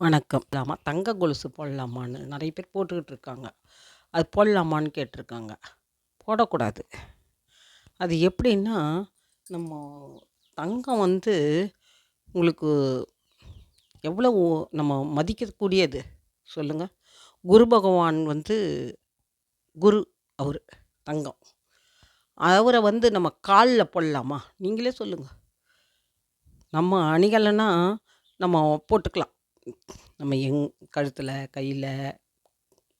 வணக்கம். இல்லாமல் தங்க கொலுசு போடலாமான்னு நிறைய பேர் போட்டுக்கிட்டு இருக்காங்க. அது போடலாமான்னு கேட்டிருக்காங்க போடக்கூடாது. அது எப்படின்னா, நம்ம தங்கம் வந்து உங்களுக்கு எவ்வளோ நம்ம மதிக்கக்கூடியது சொல்லுங்கள் குரு பகவான் வந்து குரு அவர் தங்கம். அவரை வந்து நம்ம காலில் போடலாமா? நீங்களே சொல்லுங்கள் நம்ம அணிகலைன்னா நம்ம போட்டுக்கலாம். நம்ம எங் கழுத்தில் கையில்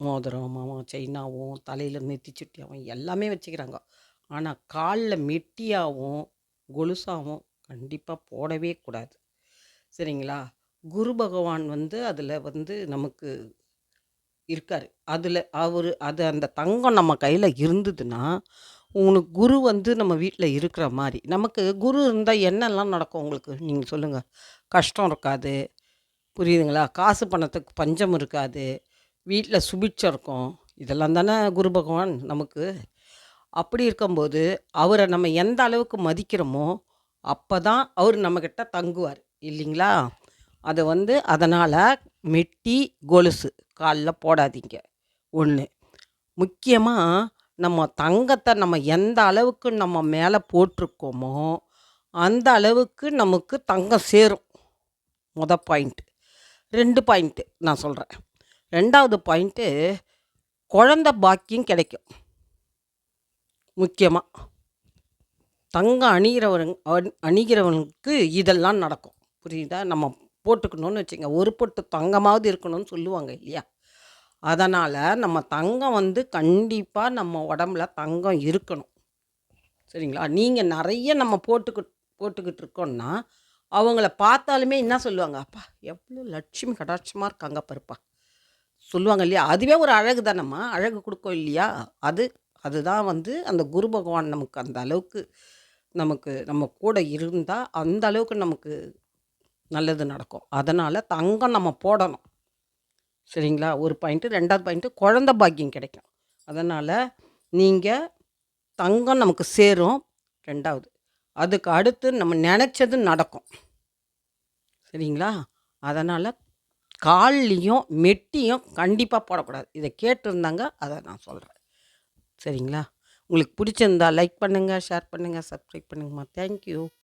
மோதிரமாவும், செயினாவும், தலையில் நெத்தி சுட்டியாகவும் எல்லாமே வச்சுக்கிறாங்க. ஆனால் காலில் மெட்டியாகவும் கொலுசாகவும் கண்டிப்பாக போடவே கூடாது. சரிங்களா? குரு பகவான் வந்து அதில் வந்து நமக்கு இருக்கார் அதில் அவர் அது அந்த தங்கம் நம்ம கையில் இருந்ததுன்னா, உங்களுக்கு குரு வந்து நம்ம வீட்டில் இருக்கிற மாதிரி நமக்கு குரு இருந்தால் என்னெல்லாம் நடக்கும் உங்களுக்கு? நீங்கள் சொல்லுங்கள் கஷ்டம் இருக்காது. புரியுதுங்களா? காசு பணத்துக்கு பஞ்சம் இருக்காது. வீட்டில் சுபிட்சம் இருக்கும். இதெல்லாம் தானே குரு பகவான் நமக்கு. அப்படி இருக்கும்போது, அவரை நம்ம எந்த அளவுக்கு மதிக்கிறோமோ, அப்போ தான் அவர் நம்மக்கிட்ட தங்குவார் இல்லைங்களா? அதை வந்து அதனால் மெட்டி, கொலுசு காலில் போடாதீங்க. ஒன்று முக்கியமாக நம்ம தங்கத்தை நம்ம எந்த அளவுக்கு நம்ம மேலே போட்டிருக்கோமோ, அந்த அளவுக்கு நமக்கு தங்கம் சேரும். மொத பாயிண்ட். ரெண்டு பாயிண்ட்டு நான் சொல்கிறேன் ரெண்டாவது பாயிண்ட்டு குழந்த பாக்கியம் கிடைக்கும். முக்கியமாக தங்கம் அணிகிறவங்க அணிகிறவனுக்கு இதெல்லாம் நடக்கும். புரியுதா? நம்ம போட்டுக்கணும்னு வச்சுங்க ஒரு பொட்டு தங்கமாவது இருக்கணும்னு சொல்லுவாங்க இல்லையா? அதனால் நம்ம தங்கம் வந்து கண்டிப்பாக நம்ம உடம்புல தங்கம் இருக்கணும். சரிங்களா? நீங்கள் நிறைய நம்ம போட்டுக்கிட் போட்டுக்கிட்டு இருக்கோன்னா அவங்கள பார்த்தாலுமே என்ன சொல்லுவாங்க? "அப்பா! எவ்வளோ லட்சுமி கடாட்சமாக இருக்காங்க பருப்பா சொல்லுவாங்க இல்லையா? அதுவே ஒரு அழகு தானம்மா. அழகு கொடுக்கும் இல்லையா? அது அதுதான் வந்து அந்த குரு பகவான் நமக்கு அந்த அளவுக்கு நமக்கு நம்ம கூட இருந்தால் அந்த அளவுக்கு நமக்கு நல்லது நடக்கும். அதனால் தங்கம் நம்ம போடணும். சரிங்களா? ஒரு பாயிண்ட்டு. ரெண்டாவது பாயிண்ட்டு குழந்த பாக்கியம் கிடைக்கும். அதனால் நீங்கள் தங்கம் நமக்கு சேரும் ரெண்டாவது அதுக்கு அடுத்து நம்ம நினச்சது நடக்கும். சரிங்களா? அதனால் கால்லையும் மெட்டியும் கண்டிப்பாக போடக்கூடாது. இதை கேட்டிருந்தாங்க. அதை நான் சொல்கிறேன் சரிங்களா? உங்களுக்கு பிடிச்சிருந்தா லைக் பண்ணுங்கள் ஷேர் பண்ணுங்கள் சப்ஸ்கிரைப் பண்ணுங்கம்மா. Thank you.